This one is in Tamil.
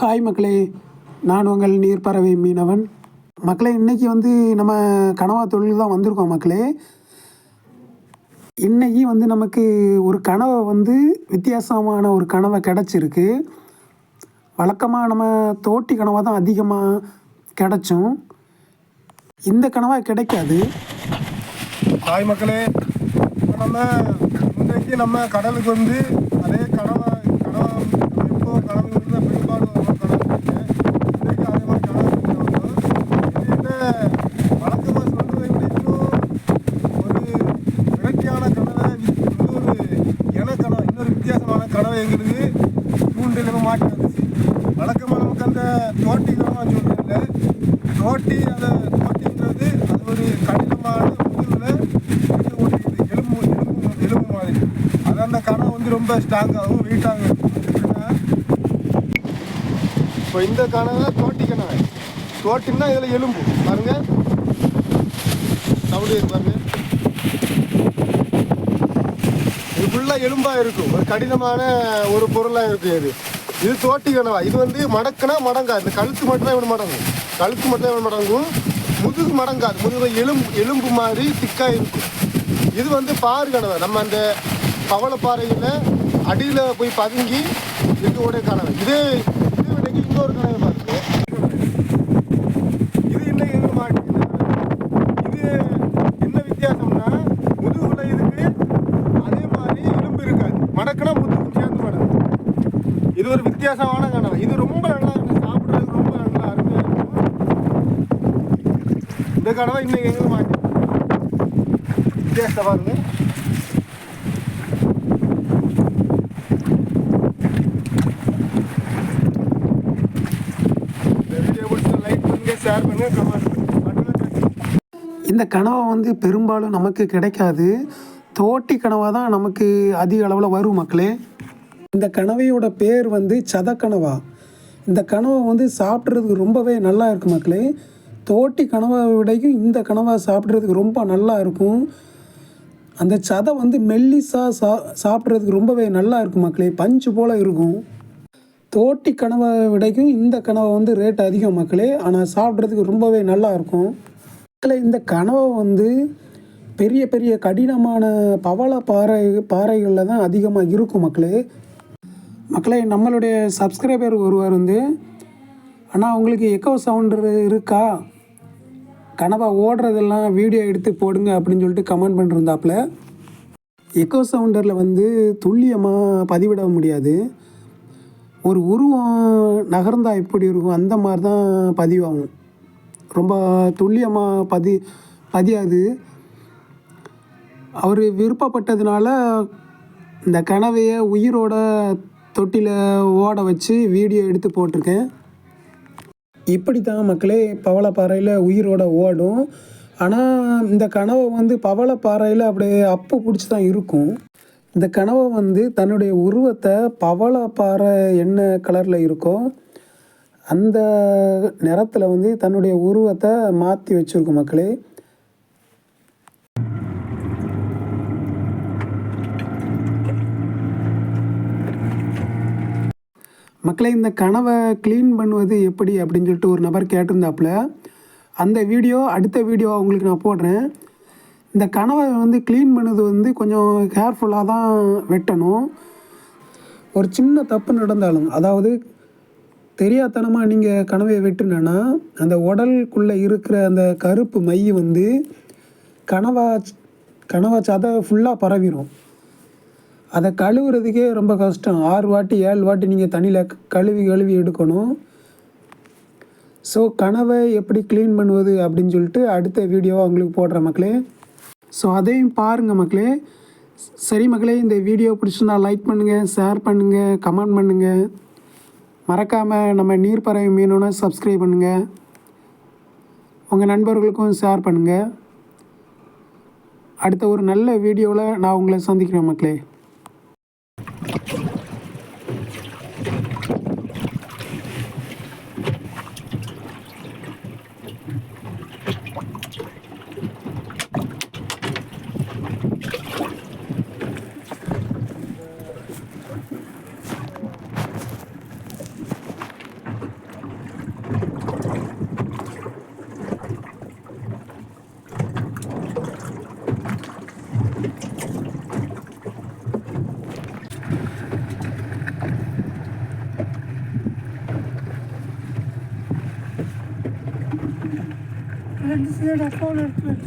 ஹாய் மக்களே நான் உங்கள் நீர்ப்பறவை மீனவன். மக்களே இன்றைக்கி வந்து நம்ம கனவா தொழில் தான் வந்திருக்கோம் மக்களே. இன்றைக்கி வந்து நமக்கு ஒரு கனவை வந்து வித்தியாசமான ஒரு கனவை கிடச்சிருக்கு. வழக்கமாக நம்ம தோட்டி கனவை தான் அதிகமாக கிடச்சும். இந்த கனவாக கிடைக்காது. ஹாய் மக்களே நம்ம இன்றைக்கு நம்ம கடலுக்கு வந்து அதே கனவா கனவா நம்ம எப்போ கடலுக்கு வந்து பெரும்பாலும் நம்ம கடலுக்கு இன்றைக்கு அதே மாதிரி கடலுக்கு வந்தோம் இது என்ன வழக்கமாக சொல்றதை விட இன்னும் ஒரு இயற்கையான கனவை இன்னொரு இன கனவை இன்னொரு வித்தியாசமான கனவை எங்களுக்கு தூண்டில் மாட்டி வந்துச்சு. வழக்கமாக நமக்கு அந்த தோட்டி கனவா சொல்கிறதில்ல தோட்டி அதை தோட்டின்றது அது ஒரு கடினமான முதுகில் ஓட்டிக்குது எலும்பு எலும்பு எலும்பு மாதிரி. அது அந்த கணம் வந்து ரொம்ப ஸ்ட்ராங்காகவும் வீட்டாக இப்போ இந்த கணவை தோட்டி கணவை தோட்டின்னா இதில் எலும்பு. பாருங்க. சவுண்டு பாருங்கள் பாருங்க இது ஃபுல்லாக எலும்பாக இருக்கும். ஒரு கடினமான ஒரு பொருளாக இருக்கும் இது. இது தோட்டி கனவா. இது வந்து மடக்குனா மடங்காது. இந்த கழுத்து மட்டும்தான் இவன் மடங்கும். கழுத்து மட்டும்தான் இவன் மடங்கும். முதுகு மடங்காது. முதுகு எலும்பு எலும்பு மாதிரி திக்காக இருக்கும். இது வந்து பாரு கனவை. நம்ம அந்த பவளப்பாறையில் அடியில் போய் பதுங்கி இருக்கக்கூடிய கனவை. இதே இது இன்னொரு கனவை பாருங்க இது இன்னைக்கு எங்க மாட்டேங்குது இது என்ன வித்தியாசம்னா முதுகுல இதுக்கு அதே மாதிரி எலும்பு இருக்காது மடக்குனா முதுகு சேர்ந்து மடங்கு இது ஒரு வித்தியாசமான கனவு. இது ரொம்ப நல்லா இருக்கும் சாப்பிட்றதுக்கு ரொம்ப நல்லா அருமையாக இருக்கும் இந்த கனவை இன்னைக்கு எங்கே மாட்டேன் வித்தியாசத்தை பாருங்க. இந்த ஷேர் பண்ணுங்க கமெண்ட் இந்த கனவை வந்து பெரும்பாலும் நமக்கு கிடைக்காது. தோட்டி கனவாக தான் நமக்கு அதிக அளவில் வரும் மக்களே. இந்த கனவையோட பேர் வந்து சதக்கனவா. இந்த கனவை வந்து சாப்பிட்றதுக்கு ரொம்பவே நல்லா இருக்கும் மக்களே. தோட்டி கனவை விடையும் இந்த கனவை சாப்பிட்றதுக்கு ரொம்ப நல்லா இருக்கும். அந்த சதை வந்து மெல்லிசா சா சாப்பிட்றதுக்கு ரொம்பவே நல்லா இருக்கும் மக்களே. பஞ்சு போல் இருக்கும். தோட்டி கனவை விடைக்கும் இந்த கனவை வந்து ரேட் அதிகம் மக்களே. ஆனால் சாப்பிட்றதுக்கு ரொம்பவே நல்லா இருக்கும். மக்களே இந்த கனவை வந்து பெரிய பெரிய கடினமான பவள பாறை பாறைகளில் தான் அதிகமாக இருக்கும் மக்களே. மக்களே நம்மளுடைய சப்ஸ்கிரைபர் ஒருவர் வந்து அண்ணா உங்களுக்கு எக்கோ சவுண்டு இருக்கா? கனவா ஓடுறதெல்லாம் வீடியோ எடுத்து போடுங்க அப்படின்னு சொல்லிட்டு கமெண்ட் பண்ணிருந்தாப்புல. எக்கோ சவுண்டரில் வந்து துல்லியமாக பதிவிட முடியாது. ஒரு உருவம் நகர்ந்தா எப்படி இருக்கும்? அந்த மாதிரி தான் பதிவாகும். ரொம்ப துல்லியமாக பதி பதியாது. அவர் விருப்பப்பட்டதுனால இந்த கனவையை உயிரோட தொட்டியில் ஓட வச்சு வீடியோ எடுத்து போட்டிருக்கேன். இப்படி தான் மக்களே பவளப்பாறையில் உயிரோட ஓடும். ஆனால் இந்த கனவை வந்து பவளப்பாறையில் அப்படியே அப்பு பிடிச்சி தான் இருக்கும். இந்த கனவை வந்து தன்னுடைய உருவத்தை பவளப்பாறை என்ன கலரில் இருக்கோ அந்த நிறத்தில் வந்து தன்னுடைய உருவத்தை மாற்றி வச்சுருக்கும் மக்களே. மக்களே இந்த கனவை க்ளீன் பண்ணுவது எப்படி அப்படின்னு சொல்லிட்டு ஒரு நபர் கேட்டிருந்தாப்புல. அந்த வீடியோ அடுத்த வீடியோ உங்களுக்கு நான் போடுறேன். இந்த கனவை வந்து க்ளீன் பண்ணது வந்து கொஞ்சம் கேர்ஃபுல்லாக தான் வெட்டணும். ஒரு சின்ன தப்பு நடந்தாலும் அதாவது தெரியாதனமாக நீங்கள் கனவை வெட்டுனேன்னா அந்த உடலுக்குள்ளே இருக்கிற அந்த கருப்பு மை வந்து கனவா கனவா சதை ஃபுல்லாக பரவிடும் அதை கழுவுறதுக்கே ரொம்ப கஷ்டம். ஆறு வாட்டி ஏழு வாட்டி நீங்கள் தண்ணியில் கழுவி கழுவி எடுக்கணும். ஸோ கனவை எப்படி க்ளீன் பண்ணுவது அப்படின்னு சொல்லிட்டு அடுத்த வீடியோவை உங்களுக்கு போடுற மக்களே. ஸோ அதையும் பாருங்கள் மக்களே. சரி மக்களே இந்த வீடியோ பிடிச்சிருந்தா லைக் பண்ணுங்கள் ஷேர் பண்ணுங்கள் கமெண்ட் பண்ணுங்கள் மறக்காமல் நம்ம நீர்ப்பறவை மீனோன்னு சப்ஸ்கிரைப் பண்ணுங்கள் உங்கள் நண்பர்களுக்கும் ஷேர் பண்ணுங்கள் அடுத்த ஒரு நல்ல வீடியோவில் நான் உங்களை சந்திக்கிறேன் மக்களே. Kendisine rapor etmek.